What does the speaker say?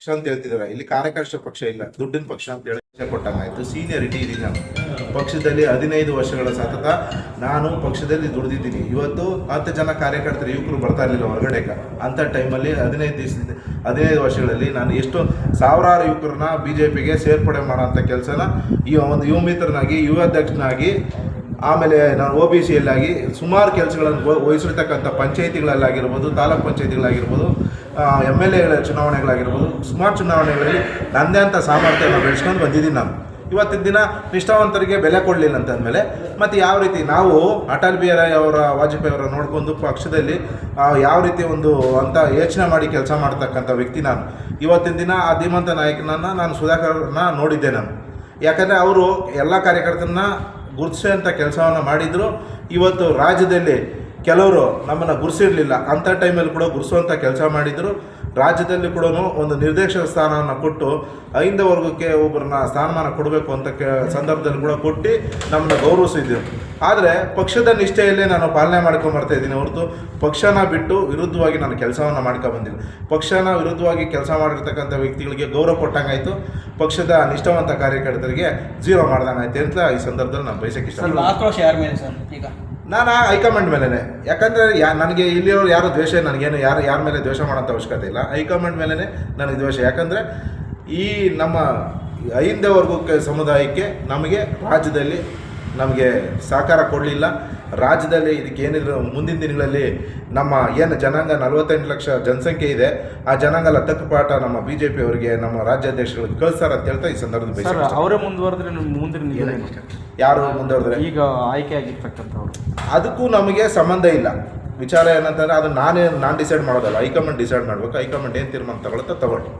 ಪಕ್ಷ ಅಂತ ಹೇಳ್ತಿದ್ದಾರೆ. ಇಲ್ಲಿ ಕಾರ್ಯಕರ್ಷ ಪಕ್ಷ ಇಲ್ಲ. ದುಡ್ಡಿನ ಪಕ್ಷ ಅಂತ ಹೇಳಿ ಕೊಟ್ಟಂಗಾಯ್ತು ಸೀನಿಯರಿಟಿ ಇದೀನಿ ಪಕ್ಷದಲ್ಲಿ ಹದಿನೈದು ವರ್ಷಗಳ ಸತತ ನಾನು ಪಕ್ಷದಲ್ಲಿ ದುಡಿದಿದ್ದೀನಿ. ಇವತ್ತು ಹತ್ತು ಜನ ಕಾರ್ಯಕರ್ತರು ಯುವಕರು ಬರ್ತಾ ಇರಲಿಲ್ಲ ಹೊರಗಡೆ ಅಂಥ ಟೈಮಲ್ಲಿ ಹದಿನೈದು ದಿವಸದಿಂದ, ಹದಿನೈದು ವರ್ಷಗಳಲ್ಲಿ ನಾನು ಎಷ್ಟು ಸಾವಿರಾರು ಯುವಕರನ್ನ ಬಿ ಜೆ ಪಿಗೆ ಸೇರ್ಪಡೆ ಮಾಡೋಂಥ ಕೆಲಸನ ಈ ಒಂದು ಯುವ ಮಿತ್ರನಾಗಿ ಯುವ ಅಧ್ಯಕ್ಷನಾಗಿ ಆಮೇಲೆ ನಾನು ಒ ಬಿ ಸಿಯಲ್ಲಾಗಿ ಸುಮಾರು ಕೆಲಸಗಳನ್ನು ವಹಿಸಿರ್ತಕ್ಕಂಥ ಪಂಚಾಯಿತಿಗಳಲ್ಲಾಗಿರ್ಬೋದು, ತಾಲೂಕ್ ಪಂಚಾಯಿತಿಗಳಾಗಿರ್ಬೋದು ಎಂ ಎಲ್ ಎಗಳ ಚುನಾವಣೆಗಳಾಗಿರ್ಬೋದು, ಸುಮಾರು ಚುನಾವಣೆಗಳಲ್ಲಿ ನನ್ನದೇ ಅಂತ ಸಾಮರ್ಥ್ಯನ ಬೆಳೆಸ್ಕೊಂಡು ಬಂದಿದ್ದೀನಿ ನಾನು ಇವತ್ತಿನ ದಿನ ನಿಷ್ಠಾವಂತರಿಗೆ ಬೆಲೆ ಕೊಡಲಿಲ್ಲ ಅಂತಂದಮೇಲೆ, ಮತ್ತು ಯಾವ ರೀತಿ ನಾವು ಅಟಲ್ ಬಿಹಾರಿ ಅವರ, ವಾಜಪೇಯಿ ಅವರ ನೋಡ್ಕೊಂಡು ಪಕ್ಷದಲ್ಲಿ ಯಾವ ರೀತಿ ಒಂದು ಅಂತ ಯೋಚನೆ ಮಾಡಿ ಕೆಲಸ ಮಾಡ್ತಕ್ಕಂಥ ವ್ಯಕ್ತಿ ನಾನು. ಇವತ್ತಿನ ದಿನ ಆ ಧೀಮಂತ ನಾಯಕನನ್ನು ನಾನು ಸುಧಾಕರ್ನ ನೋಡಿದ್ದೆ ನಾನು. ಯಾಕಂದರೆ ಅವರು ಎಲ್ಲ ಕಾರ್ಯಕರ್ತರನ್ನ ಗುರುತಿಸುವಂಥ ಕೆಲಸವನ್ನು ಮಾಡಿದರು. ಇವತ್ತು ರಾಜ್ಯದಲ್ಲಿ ಕೆಲವರು ನಮ್ಮನ್ನು ಗುರುಸಿರಲಿಲ್ಲ. ಅಂಥ ಟೈಮಲ್ಲಿ ಕೂಡ ಗುರುಸುವಂಥ ಕೆಲಸ ಮಾಡಿದರು. ರಾಜ್ಯದಲ್ಲಿ ಕೂಡ ಒಂದು ನಿರ್ದೇಶಕ ಸ್ಥಾನವನ್ನು ಕೊಟ್ಟು ಐಂದ ವರ್ಗಕ್ಕೆ ಒಬ್ಬರನ್ನ ಸ್ಥಾನಮಾನ ಕೊಡಬೇಕು ಅಂತ ಕೆ ಸಂದರ್ಭದಲ್ಲಿ ಕೂಡ ಕೊಟ್ಟು ನಮ್ಮನ್ನು ಗೌರವಿಸಿದ್ದೆವು ಆದರೆ ಪಕ್ಷದ ನಿಷ್ಠೆಯಲ್ಲೇ ನಾನು ಪಾಲನೆ ಮಾಡ್ಕೊಂಡು ಇದ್ದೀನಿ ಹೊರತು ಪಕ್ಷನ ಬಿಟ್ಟು ವಿರುದ್ಧವಾಗಿ ನಾನು ಕೆಲಸವನ್ನು ಮಾಡ್ಕೊಂಡು ಬಂದಿಲ್ಲ. ಪಕ್ಷನ ವಿರುದ್ಧವಾಗಿ ಕೆಲಸ ಮಾಡಿರ್ತಕ್ಕಂಥ ವ್ಯಕ್ತಿಗಳಿಗೆ ಗೌರವ ಕೊಟ್ಟಂಗಾಯಿತು. ಪಕ್ಷದ ನಿಷ್ಠಾವಂತ ಕಾರ್ಯಕರ್ತರಿಗೆ ಜೀರೋ ಮಾಡ್ದಂಗಾಯ್ತು ಅಂತ ಈ ಸಂದರ್ಭದಲ್ಲಿ ನಾನು ಬಯಸಕ್ಕೆ ಇಷ್ಟ ನಾನು ಹೈಕಮಾಂಡ್ ಮೇಲೇ ಯಾಕಂದರೆ ಯಾ, ನನಗೆ ಇಲ್ಲಿರೋರು ಯಾರು ದ್ವೇಷ, ನನಗೇನು ಯಾರು, ಯಾರ ಮೇಲೆ ದ್ವೇಷ ಮಾಡೋಂಥ ಅವಶ್ಯಕತೆ ಇಲ್ಲ. ಹೈಕಮಾಂಡ್ ಮೇಲೇ ನನಗೆ ದ್ವೇಷ. ಯಾಕಂದರೆ ಈ ನಮ್ಮ ಐಂದ ವರ್ಗಕ್ಕೆ ಸಮುದಾಯಕ್ಕೆ ನಮಗೆ ರಾಜ್ಯದಲ್ಲಿ ನಮಗೆ ಸಹಕಾರ ಕೊಡಲಿಲ್ಲ. ರಾಜ್ಯದಲ್ಲಿ ಇದಕ್ಕೆ ಏನಿದ್ರು ಮುಂದಿನ ದಿನಗಳಲ್ಲಿ ನಮ್ಮ ಏನು ಜನಾಂಗ ನಲವತ್ತೆಂಟು ಲಕ್ಷ ಜನಸಂಖ್ಯೆ ಇದೆ ಆ ಜನಾಂಗ ತಕ್ಕಪಾಠ ನಮ್ಮ ಬಿ ಜೆ ಪಿ ಅವರಿಗೆ ನಮ್ಮ ರಾಜ್ಯಾಧ್ಯಕ್ಷರು ಕಳಿಸ್ತಾರೆ ಅಂತ ಹೇಳ್ತಾ ಈ ಸಂದರ್ಭದಲ್ಲಿ. ಅವರೇ ಮುಂದುವರೆದ್ರೆ ಮುಂದಿನ? ಯಾರು ಮುಂದುವರೆದ್ರೆ? ಈಗ ಆಯ್ಕೆ ಆಗಿರ್ತಕ್ಕಂಥವ್ರು. ಅದಕ್ಕೂ ನಮಗೆ ಸಂಬಂಧ ಇಲ್ಲ. ವಿಚಾರ ಏನಂತಂದ್ರೆ ಅದು ನಾನೇ ನಾನು ಡಿಸೈಡ್ ಮಾಡೋದಲ್ಲ. ಹೈಕಮಾಂಡ್ ಡಿಸೈಡ್ ಮಾಡ್ಬೇಕು. ಹೈಕಮಾಂಡ್ ಏನು ತೀರ್ಮಾನ ತಗೊಳುತ್ತೆ ತಗೊಳ್ಳಿ.